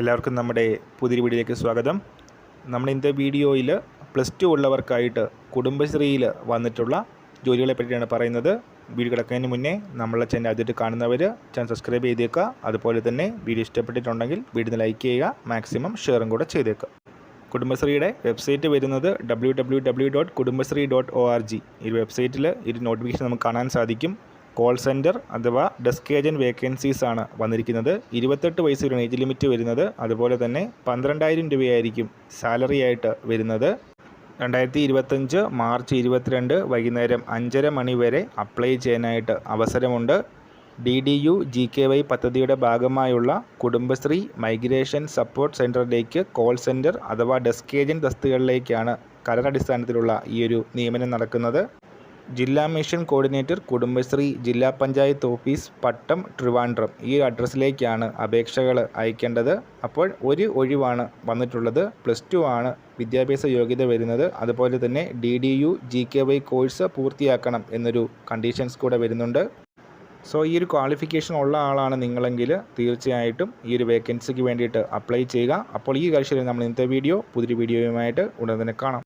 എല്ലാവർക്കും നമ്മുടെ പുതിയ വീഡിയോയിലേക്ക് സ്വാഗതം. നമ്മൾ ഇന്നത്തെ വീഡിയോയിൽ പ്ലസ് ടു ഉള്ളവർക്കായിട്ട് കുടുംബശ്രീയിൽ വന്നിട്ടുള്ള ജോലികളെ പറ്റിയാണ് പറയുന്നത്. വീഡിയോ കിടക്കുന്നതിന് മുന്നേ നമ്മളെ ചാനൽ ആദ്യമായിട്ട് കാണുന്നവർ ചാനൽ സബ്സ്ക്രൈബ് ചെയ്തേക്കുക അതുപോലെ തന്നെ വീഡിയോ ഇഷ്ടപ്പെട്ടിട്ടുണ്ടെങ്കിൽ വീഡിയോ ലൈക്ക് ചെയ്യുക മാക്സിമം ഷെയറും കൂടെ ചെയ്തേക്കുക കുടുംബശ്രീയുടെ വെബ്സൈറ്റ് വരുന്നത് W W W dot Kudumbashree dot O R G ഈ വെബ്സൈറ്റിൽ ഒരു നോട്ടിഫിക്കേഷൻ നമുക്ക് കാണാൻ സാധിക്കും. കോൾ സെന്റർ അഥവാ ഡെസ്ക് ഏജന്റ് വേക്കൻസീസ് ആണ് വന്നിരിക്കുന്നത്. ഇരുപത്തെട്ട് വയസ്സ് ഏജ് ലിമിറ്റ് വരുന്നത്. അതുപോലെ തന്നെ പന്ത്രണ്ടായിരം രൂപയായിരിക്കും സാലറി ആയിട്ട് വരുന്നത്. രണ്ടായിരത്തി ഇരുപത്തഞ്ച് മാർച്ച് ഇരുപത്തിരണ്ട് വൈകുന്നേരം അഞ്ചര മണി വരെ അപ്ലൈ ചെയ്യാനായിട്ട് അവസരമുണ്ട്. D D U G K Y പദ്ധതിയുടെ ഭാഗമായുള്ള കുടുംബശ്രീ മൈഗ്രേഷൻ സപ്പോർട്ട് സെന്ററിലേക്ക് കോൾ സെന്റർ അഥവാ ഡെസ്ക് ഏജന്റ് തസ്തികളിലേക്കാണ് കരടടിസ്ഥാനത്തിലുള്ള ഈ ഒരു നിയമനം നടക്കുന്നത്. ജില്ലാ മിഷൻ കോർഡിനേറ്റർ കുടുംബശ്രീ ജില്ലാ പഞ്ചായത്ത് ഓഫീസ് പട്ടം ട്രിവാൻഡ്രം ഈ അഡ്രസ്സിലേക്കാണ് അപേക്ഷകൾ അയക്കേണ്ടത്. അപ്പോൾ ഒരു ഒഴിവാണ് വന്നിട്ടുള്ളത്. പ്ലസ് ടു ആണ് വിദ്യാഭ്യാസ യോഗ്യത വരുന്നത്. അതുപോലെ തന്നെ D D U G K Y course പൂർത്തിയാക്കണം എന്നൊരു കണ്ടീഷൻസ് കൂടെ വരുന്നുണ്ട്. സോ ഈ ഒരു ക്വാളിഫിക്കേഷൻ ഉള്ള ആളാണ് നിങ്ങളെങ്കിൽ തീർച്ചയായിട്ടും ഈ ഒരു വേക്കൻസിക്ക് വേണ്ടിയിട്ട് അപ്ലൈ ചെയ്യുക. അപ്പോൾ ഈ കാഴ്ചയിൽ നമ്മൾ ഇന്നത്തെ വീഡിയോ പുതിയൊരു വീഡിയോയുമായിട്ട് ഉടൻ തന്നെ കാണാം.